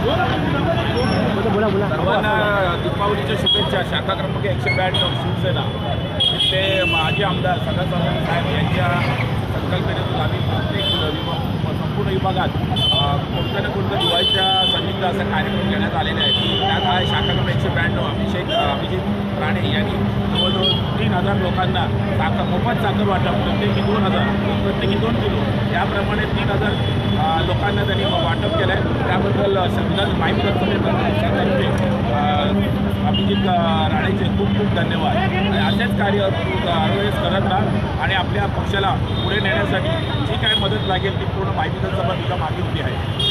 बोला बोला सर्वांना दीपावलीच्या शुभेच्छा. शाखा क्रमांक एकशे ब्याण्णव शिवसेना. ते माजी आमदार सदा साहेब यांच्या संकल्पनेतून आम्ही प्रत्येक विभाग संपूर्ण विभागात अ, कोणत्या ना कोणत्या दिवाळीच्या संयुक्त असा कार्यक्रम घेण्यात आलेला आहे. त्यात हा शाखा क्रमांक एकशे ब्याण्णव अभिषेक अभिजित राणे यांनी जवळजवळ तीन हजार लोकांना साखर मोफत साखर वाटप प्रत्येकी दोन हजार प्रत्येकी दोन किलो याप्रमाणे तीन हजार लोकांना त्यांनी वाटप केलं आहे त्याबद्दल संविधान माहिती त्यांचे अभिजित राणेचे खूप खूप धन्यवाद. आणि असेच कार्य तू करत राहा आणि आपल्या पक्षाला पुढे नेण्यासाठी जी काय मदत लागेल ती पूर्ण माहिती सभा तुझ्या मागे उभी आहे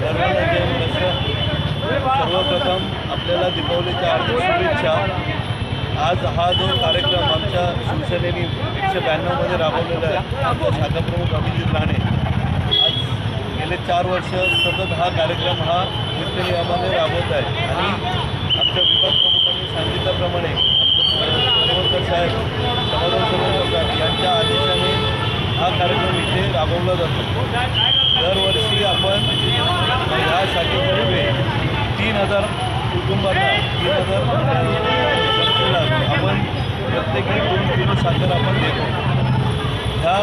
सर्वांना जय महाराष्ट्र सर्वप्रथम आपल्याला दीपावलीच्या हार्दिक शुभेच्छा आज हा जो कार्यक्रम आमच्या शिवसेनेने एकशे ब्याण्णवमध्ये राबवलेला आहे आमच्या शाखाप्रमुख अभिजित राणे आज गेले चार वर्ष सतत हा कार्यक्रम हा नित्यनियमाने राबवत आहे. आणि आमच्या विभाग प्रमुखांनी सांगितल्याप्रमाणे आमचे साहेब समाधान सरेवरकर यांच्या आदेशाने हा कार्यक्रम इथे राबवला जातो. दरवर्षी आपण ह्या शाखेतर्फे तीन हजार कुटुंबांना तीन हजार व्यक्तीला आपण प्रत्येकी दोन किलो साखर आपण देतो. ह्या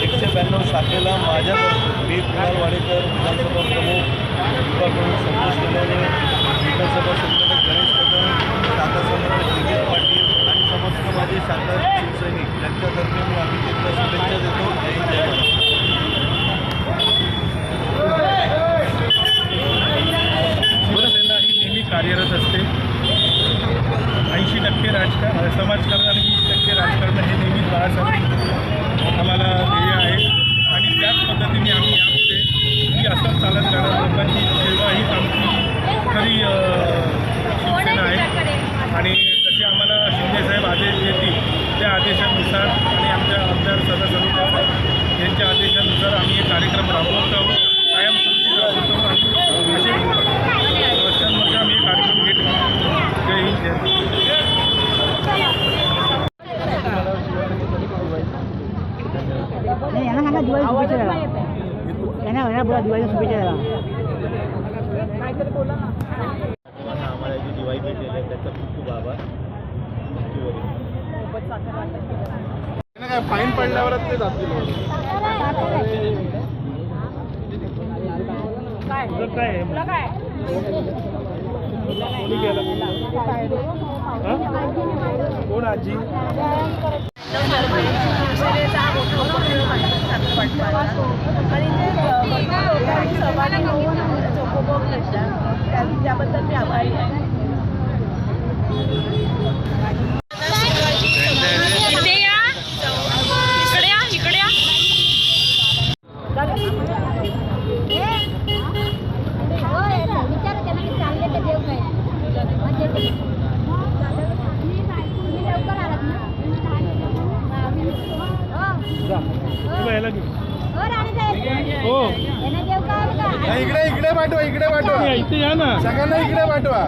एकशे ब्याण्णव शाखेला माझ्यातर्फे मी कुणाल वाडेकर विधानसभा प्रमुख विभाग प्रमुख संतोष कल्याणे विधानसभा संघटक गणेश कदम शाखा संघटक विजय पाटील आणि समस्त माझे शाखा शिवसैनिक यांच्यातर्फे मी अभिजितला शुभेच्छा देतो. जय हिंद, जय महाराष्ट्र शिवसेना ही नेहमी कार्यरत असते ऐंशी टक्के राजकारण समाजकारण आणि वीस टक्के राजकारण हे नेहमी बाळासाहेब आम्हाला ध्येय आहे आणि त्याच पद्धतीने आम्ही यापुढे ही असं चालत राहणार लोकांची सेवा हीच आमची खरी अ, शिवसेना आहे आणि जसे आम्हाला शिंदेसाहेब आदेश देतील त्या आदेशानुसार आणि आमच्या आमदार सदा सरोदे साहेब यांच्या आदेशानुसार आम्ही हे कार्यक्रम राबवत आहोत कायमस्वरूपी राबवतो आणि असे वर्षानुवर्ष आम्ही हे कार्यक्रम घेत राहू. जय हिंद जय महाराष्ट्र. नाही यांना सांगा दिवाळी शुभेच्छा द्यायला यांना यांना बोला दिवाळीच्या शुभेच्छा द्यायला सर्वांना आम्हाला जी दिवाळी भेटलेली आहे त्याचा खूप खूप आभार काय फाईन पडल्यावरच ते जातील. काय कोणी हा? आजी? सहभागी होऊन उपभोग घेतला त्याबद्दल मी आभारी आहे इथे या इकडे या इकडे या विचार त्यांना की चालले तर देव काय म्हणजे ते- तुम्ही लवकर आलात ना हा, हो. इकडे इकडे पाठवा इकडे पाठवा. इथे या ना. सगळ्यांना इकडे पाठवा.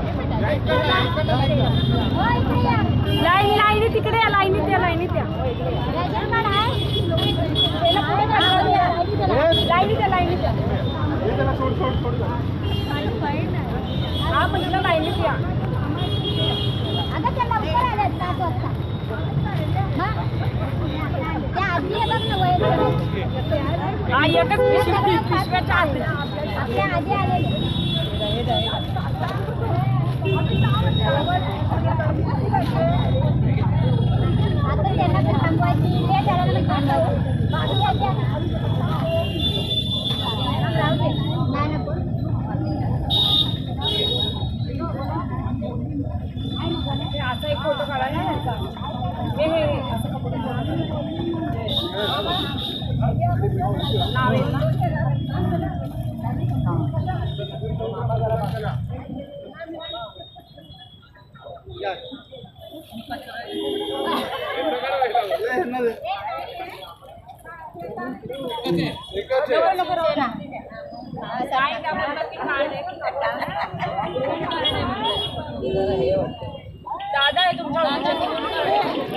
हा एकच पिशवी पिशव्याच्या आत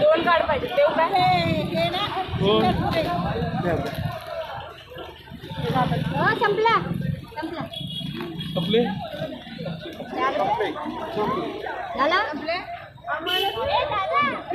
दोन कार्ड हो, संपला. संपला. संपले? झाला?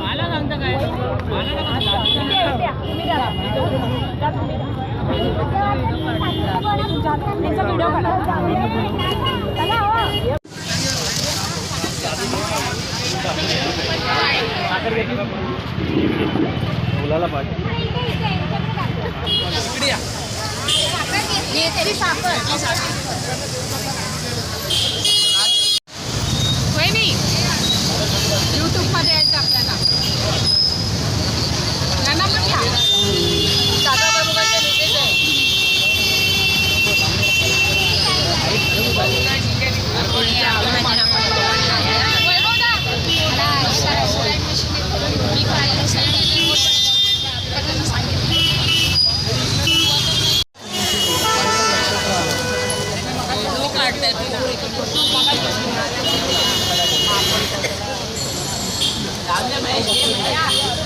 मला सांगता काय मला मुलाला पाहिजे. 完没？没呀。